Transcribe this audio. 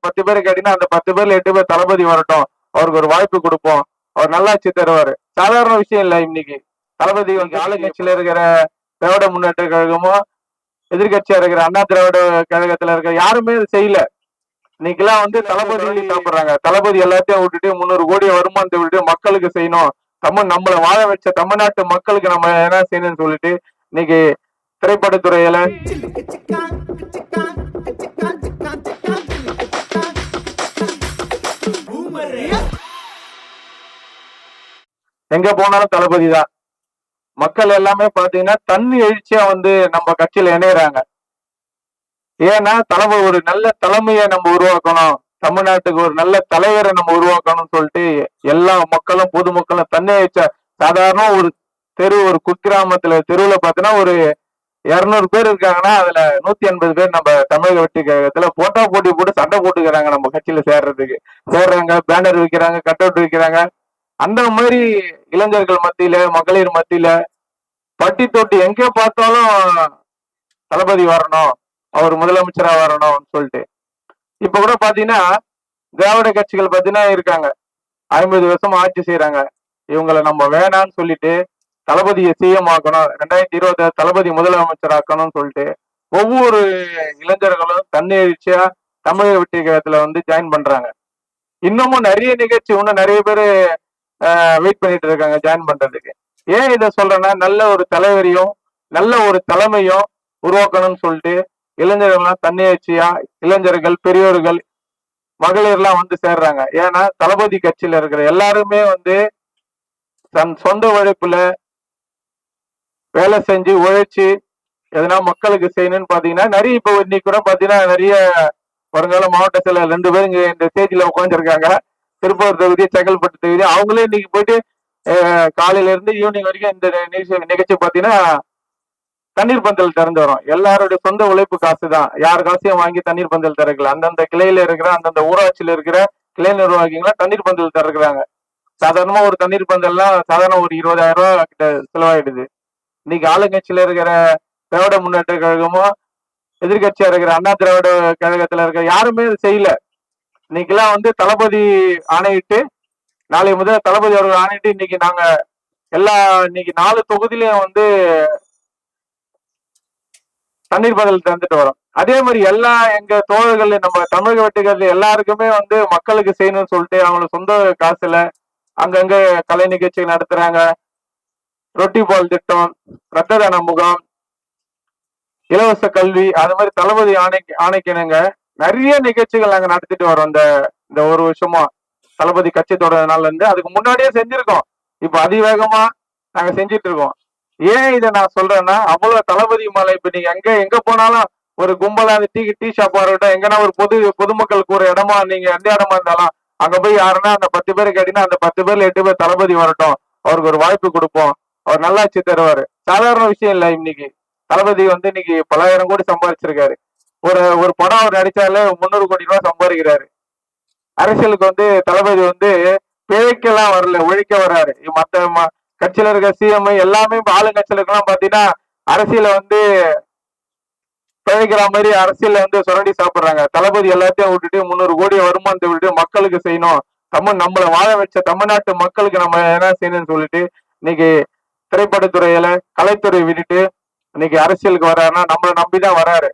பத்து பேர் கேட்டீங்கன்னா அந்த பத்து பேர்ல எட்டு பேர் தளபதி வரட்டும். அவருக்கு ஒரு வாய்ப்பு கொடுப்போம். அவர் நல்லாட்சி தருவாரு. சாதாரண விஷயம் இல்ல இன்னைக்கு. தளபதி வந்து ஆளுங்கட்சியில இருக்கிற திராவிட முன்னேற்ற கழகமும் எதிர்கட்சியா இருக்கிற அண்ணா திராவிட கழகத்துல இருக்கிற யாருமே இது செய்யல. இன்னைக்கெல்லாம் வந்து தளபதி சாப்பிடுறாங்க. தளபதி எல்லாத்தையும் விட்டுட்டு முந்நூறு கோடி வருமானத்தை விட்டுட்டு மக்களுக்கு செய்யணும். தமிழ் நம்மள வாழ வச்ச தமிழ்நாட்டு மக்களுக்கு நம்ம என்ன செய்யணும்னு சொல்லிட்டு இன்னைக்கு திரைப்படத்துறையில எங்க போனாலும் தளபதி தான் மக்கள் எல்லாமே பாத்தீங்கன்னா தண்ணி எழுச்சியா வந்து நம்ம கட்சியில இணையறாங்க. ஏன்னா தலைமை ஒரு நல்ல தலைமையை நம்ம உருவாக்கணும். தமிழ்நாட்டுக்கு ஒரு நல்ல தலைவரை நம்ம உருவாக்கணும்னு சொல்லிட்டு எல்லா மக்களும் பொதுமக்களும் தண்ணி எழுச்சா சாதாரண ஒரு தெரு ஒரு குக்கிராமத்துல தெருவுல பாத்தீங்கன்னா ஒரு இருநூறு பேர் இருக்காங்கன்னா அதுல நூத்தி எண்பது பேர் நம்ம தமிழக வெட்டி கழகத்துல போட்டா போட்டி போட்டு சண்டை போட்டுக்கிறாங்க நம்ம கட்சியில சேர்றதுக்கு. சேர்றாங்க பேனர் வைக்கிறாங்க கட் அவுட் வைக்கிறாங்க. அந்த மாதிரி இளைஞர்கள் மத்தியில மகளிர் மத்தியில பட்டி தொட்டி எங்க பார்த்தாலும் தளபதி வரணும் அவர் முதலமைச்சரா வரணும்னு சொல்லிட்டு. இப்ப கூட பாத்தீங்கன்னா திராவிட கட்சிகள் பாத்தீங்கன்னா இருக்காங்க. ஐம்பது வருஷம் ஆட்சி செய்யறாங்க இவங்களை நம்ம வேணாம்னு சொல்லிட்டு தளபதியை சிஎம் ஆக்கணும் ரெண்டாயிரத்தி இருபது தளபதி முதலமைச்சர் ஆக்கணும்னு சொல்லிட்டு ஒவ்வொரு இளைஞர்களும் தன்னெழுச்சியா தமிழக வெற்றி கழகத்துல வந்து ஜாயின் பண்றாங்க. இன்னமும் நிறைய நிகழ்ச்சி இன்னும் நிறைய பேர் வெயிட் பண்ணிட்டு இருக்காங்க ஜாயின் பண்றதுக்கு. ஏன் இதை சொல்றேன்னா நல்ல ஒரு தலைவரையும் நல்ல ஒரு தலைமையும் உருவாக்கணும்னு சொல்லிட்டு இளைஞர்கள்லாம் தன்னியற்சியா இளைஞர்கள் பெரியோர்கள் மகளிர்லாம் வந்து சேர்றாங்க. ஏன்னா தளபதி கட்சியில இருக்கிற எல்லாருமே வந்து தன் சொந்த உழைப்புல வேலை செஞ்சு உழைச்சி எதனா மக்களுக்கு செய்யணும்னு பாத்தீங்கன்னா நிறைய இப்போ இன்னைக்கு கூட பாத்தீங்கன்னா நிறைய வருங்கால மாவட்ட ரெண்டு பேரும் இங்க இந்த ஸ்டேஜ்ல உட்காந்துருக்காங்க திருப்பூர் தொகுதி செங்கல்பட்டு தொகுதி அவங்களே இன்னைக்கு போயிட்டு காலையில இருந்து ஈவினிங் வரைக்கும் இந்த நிகழ்ச்சி நிகழ்ச்சி பாத்தீங்கன்னா தண்ணீர் பந்தல் திறந்து வரும். எல்லாருடைய சொந்த உழைப்பு காசு தான் யார் காசையும் வாங்கி தண்ணீர் பந்தல் திறக்கல. அந்தந்த கிளையில இருக்கிற அந்தந்த ஊராட்சியில இருக்கிற கிளை நிர்வாகிகளாம் தண்ணீர் பந்தல் திறக்கிறாங்க. சாதாரணமா ஒரு தண்ணீர் பந்தல்லாம் சாதாரண ஒரு இருபதாயிரம் ரூபாய் கிட்ட செலவாயிடுது. இன்னைக்கு ஆளுங்கட்சியில இருக்கிற திராவிட முன்னேற்ற கழகமும் எதிர்கட்சியா இருக்கிற அண்ணா திராவிட கழகத்துல இருக்கிற யாருமே செய்யல. இன்னைக்கெல்லாம் வந்து தளபதி ஆணையிட்டு நாளை முதல் தளபதி அவர்கள் ஆணையிட்டு இன்னைக்கு நாங்க எல்லா இன்னைக்கு நாலு தொகுதியிலையும் வந்து தண்ணீர் பதில் தந்துட்டு வரோம். அதே மாதிரி எல்லா எங்க தோழர்கள் நம்ம தமிழக வெட்டிகள் எல்லாருக்குமே வந்து மக்களுக்கு செய்யணும்னு சொல்லிட்டு அவங்க சொந்த காசுல அங்கங்க கலை நிகழ்ச்சிகள் நடத்துறாங்க. ரொட்டி பால் திட்டம் ரத்த தான முகாம் இலவச கல்வி அது மாதிரி தளபதி ஆணை ஆணைக்கணுங்க நிறைய நிகழ்ச்சிகள் நாங்க நடத்திட்டு வரோம். இந்த இந்த ஒரு வருஷமா தளபதி கட்சி தொடர்னால இருந்து அதுக்கு முன்னாடியே செஞ்சிருக்கோம். இப்ப அதிவேகமா நாங்க செஞ்சிட்டு இருக்கோம் ஏன் இதை நான் சொல்றேன்னா அவ்வளவு தளபதி மலை இப்ப நீங்க எங்க எங்க போனாலும் ஒரு கும்பலா அந்த டீ டீ ஷாப்பா இருக்கட்டும் எங்கன்னா ஒரு பொது பொதுமக்களுக்கு ஒரு இடமா நீங்க எந்த இடமா இருந்தாலும் அங்க போய் யாருன்னா அந்த பத்து பேர் கேட்டீங்கன்னா அந்த பத்து பேர்ல எட்டு பேர் தளபதி வரட்டும். அவருக்கு ஒரு வாய்ப்பு கொடுப்போம். அவர் நல்லாச்சு தருவாரு. சாதாரண விஷயம் இல்ல இன்னைக்கு. தளபதி வந்து இன்னைக்கு பலாயிரம் கோடி சம்பாதிச்சிருக்காரு ஒரு ஒரு படம் அவர் நடிச்சாலே முந்நூறு கோடி ரூபாய் சம்பாதிக்கிறாரு. அரசியலுக்கு வந்து தளபதி வந்து பிழைக்கெல்லாம் வரல ஒழிக்க வர்றாரு மத்த ம- கட்சியில இருக்க சிஎம் எல்லாமே இப்ப ஆளுங்கட்சியில இருக்கலாம் பாத்தீங்கன்னா அரசியல வந்து பிழைக்கிற மாதிரி அரசியல வந்து சுரண்டி சாப்பிடுறாங்க. தளபதி எல்லாத்தையும் விட்டுட்டு முந்நூறு கோடி வருமானத்தை விட்டுட்டு மக்களுக்கு செய்யணும். தமிழ் நம்மளை வாழ வச்ச தமிழ்நாட்டு மக்களுக்கு நம்ம என்ன செய்யணும்னு சொல்லிட்டு இன்னைக்கு திரைப்படத்துறையில கலைத்துறை விட்டுட்டு இன்னைக்கு அரசியலுக்கு வர்றாருன்னா நம்மளை நம்பிதான் வராரு.